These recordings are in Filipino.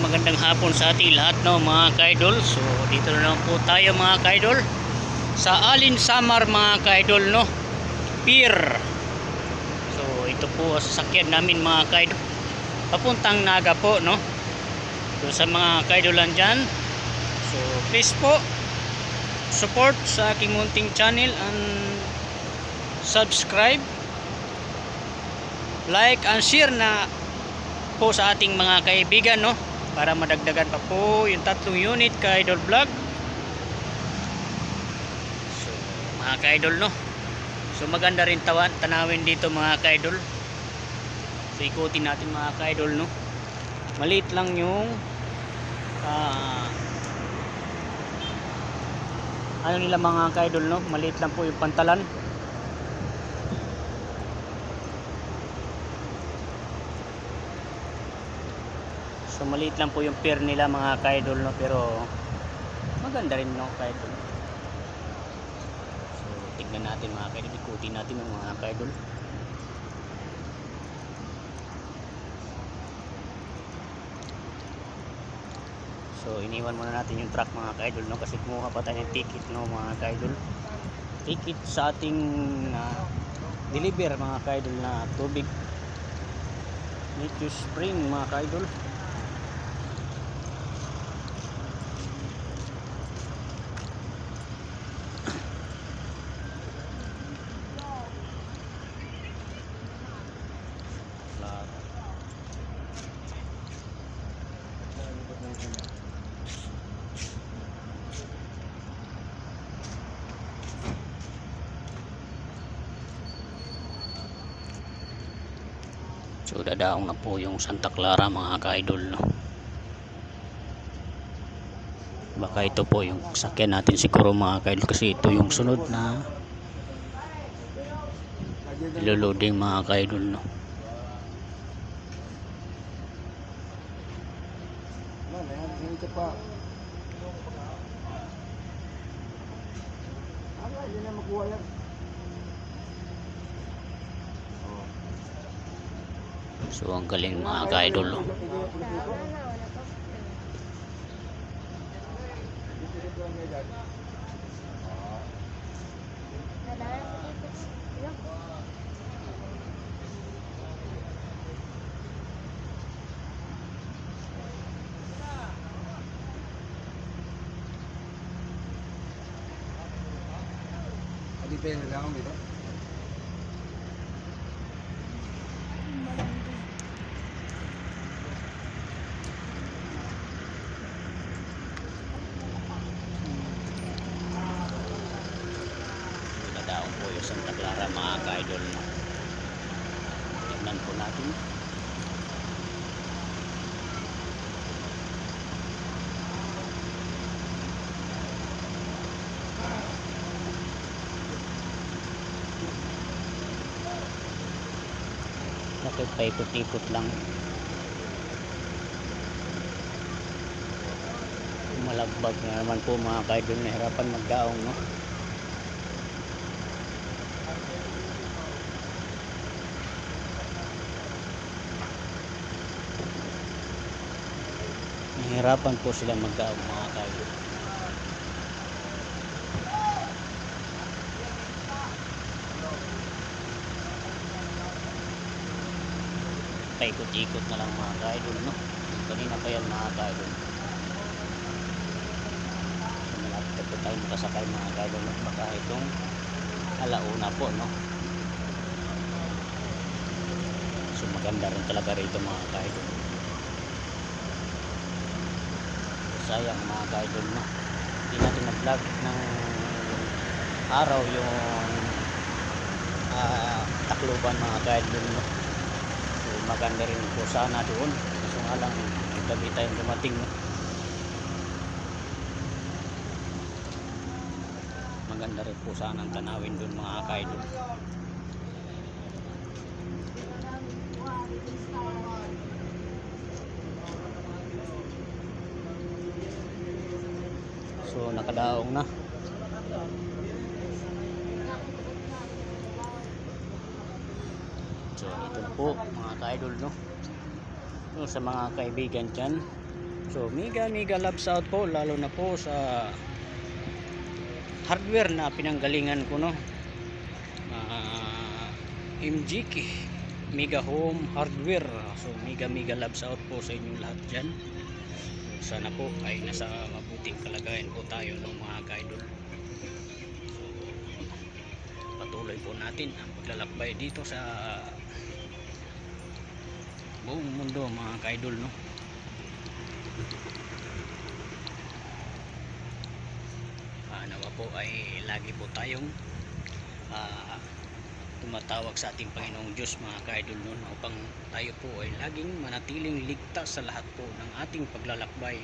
magandang hapon sa ating lahat no mga kaidol. So dito na po tayo mga kaidol sa Alin Samar mga kaidol no. Pier. So ito po sasakyan namin mga kaidol. Papuntang Naga po no. So sa mga kaidolan dyan. So please po support sa aking munting channel and subscribe like and share na po sa ating mga kaibigan no para madagdagan pa po yung tatlong unit ka idol vlog. So mga ka-idol no? So maganda rin tawan tanawin dito mga ka-idol so ikutin natin mga ka-idol no? Maliit lang yung ah, ano nila mga ka-idol no? Maliit lang po yung pantalan So maliit lang po yung pier nila mga kaidol no pero maganda rin no kaidol. So tignan natin mga kaidol, ikutin natin ang mga kaidol. So iniwan muna natin yung truck mga kaidol no kasi kumuha pa tayo ng ticket no mga kaidol. Ticket sa ating ah, deliver mga kaidol na tubig. Nature Spring mga kaidol. Lahat. So dadaong na po yung Santa Clara mga ka-idol no. Baka ito po yung sakyan natin siguro mga ka-idol kasi ito yung sunod na iloloading mga ka-idol no. Ano, yun na makuha yan. So ang galing mga ka-idol. Adi pa yung nagawang dito? Dadaong po yung Clara mga ka-idol. Tignan po natin. Nakipayikot-ikot lang. Malagbag na naman po mga kaidol nahirapan magdaong no. Nahirapan po sila magdaong mga kaidol. Paikot-ikot na lang mga kaidol no. Kanina pa yan mga kaidol. So malapit na po tayo makasakay mga kaidol no. Baka itong alauna po no. So maganda rin talaga rito mga kaidol. Sayang mga kaidol no? Hindi natin na-vlog ng araw yung ah, takluban mga kaidol no? So maganda rin po sana doon. Kaso nga lang gabi tayong dumating no? Maganda rin po sana ang tanawin doon mga kaidol So nakadaong na. So ito na po mga ka-idol no. No, sa mga kaibigan dyan So mega mega loves out po lalo na po sa hardware na pinanggalingan ko no. Ah, MGK Mega Home Hardware. So mega mega loves out po sa inyo lahat diyan. Sana po ay nasa mabuting kalagayan po tayo ng mga kaidol. So patuloy po natin ang paglalakbay dito sa buong mundo mga kaidol no. Ah, nawa po ay lagi po tayong ah, tumatawag sa ating Panginoong Diyos mga kaidol no, na upang tayo po ay laging manatiling ligtas sa lahat po ng ating paglalakbay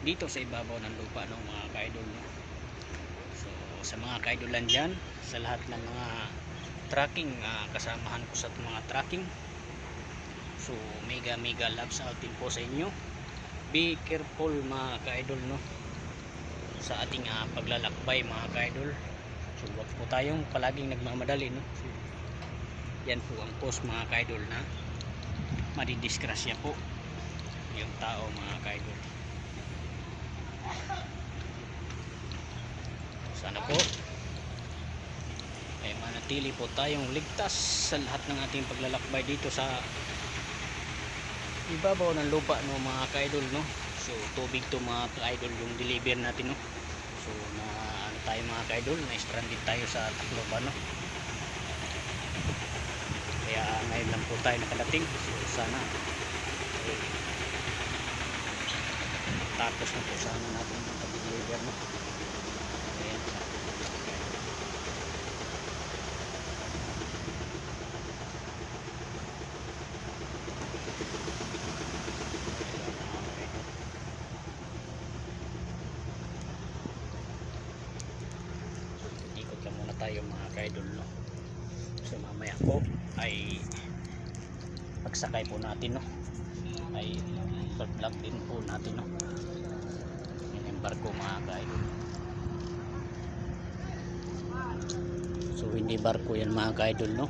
dito sa ibabaw ng lupa no, mga kaidol no. So sa mga kaidolan dyan, sa lahat ng mga tracking ah, kasamahan ko sa mga tracking. So mega mega loves out din po sa inyo. Be careful mga kaidol no sa ating ah, paglalakbay mga kaidol so wag po tayong palaging nagmamadali no? Yan po ang post mga kaidol na madidiskrasya po yung tao mga kaidol. Sana po ay manatili po tayong ligtas sa lahat ng ating paglalakbay dito sa ibabaw ng lupa no mga ka-idol no? So tubig to mga ka-idol yung deliver natin no? So na tayo mga ka-idol. Na stranded tayo sa Tacloban no? Kaya ngayon lang po tayo nakadating. So sana eh, tapos na po sana natin yung pag-deliver no ayan ikot lang muna tayo mga kaidol no so mamaya po ay pagsakay po natin no? Ay vlog din po natin no? Yung barko mga kaidol. So hindi barko yan mga kaidol no?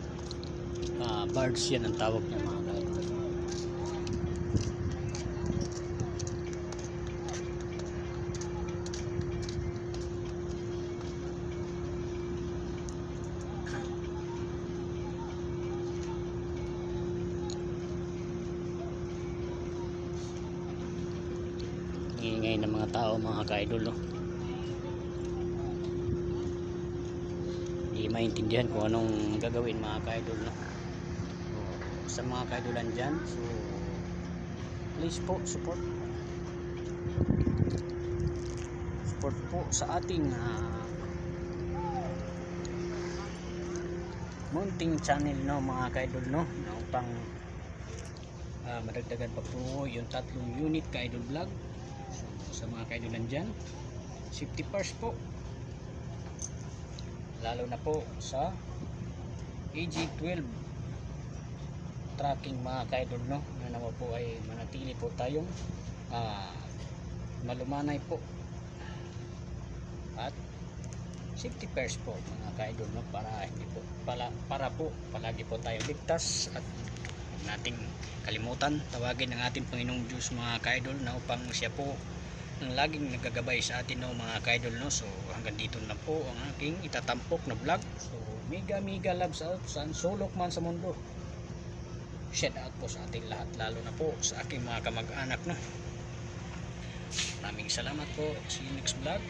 Ah, barge yan ang tawag niya mga kaidol ingay ng mga tao mga ka-idol no? hindi maintindihan kung anong gagawin mga ka-idol no? so, sa mga ka-idolan dyan so please po support support po sa ating ah, munting channel no mga ka-idol no upang ah, madagdagan pa po yung tatlong unit ka-idol vlog sa mga kaidolan dyan safety first po. Lalo na po sa AG12 tracking mga kaidol no? Na naman po ay manatili po tayong ah, malumanay po. At safety first po mga kaidol no? Para hindi po para, para po palagi po tayo ligtas at nating kalimutan tawagin ng ating Panginoong Diyos mga kaidol na upang siya po ang laging nagagabay sa atin no mga kaidol no? So hanggang dito na po ang aking itatampok na vlog. So mega mega loves out saan sulok man sa mundo. Shout out po sa ating lahat lalo na po sa aking mga kamag-anak no? Maraming salamat po. See you next vlog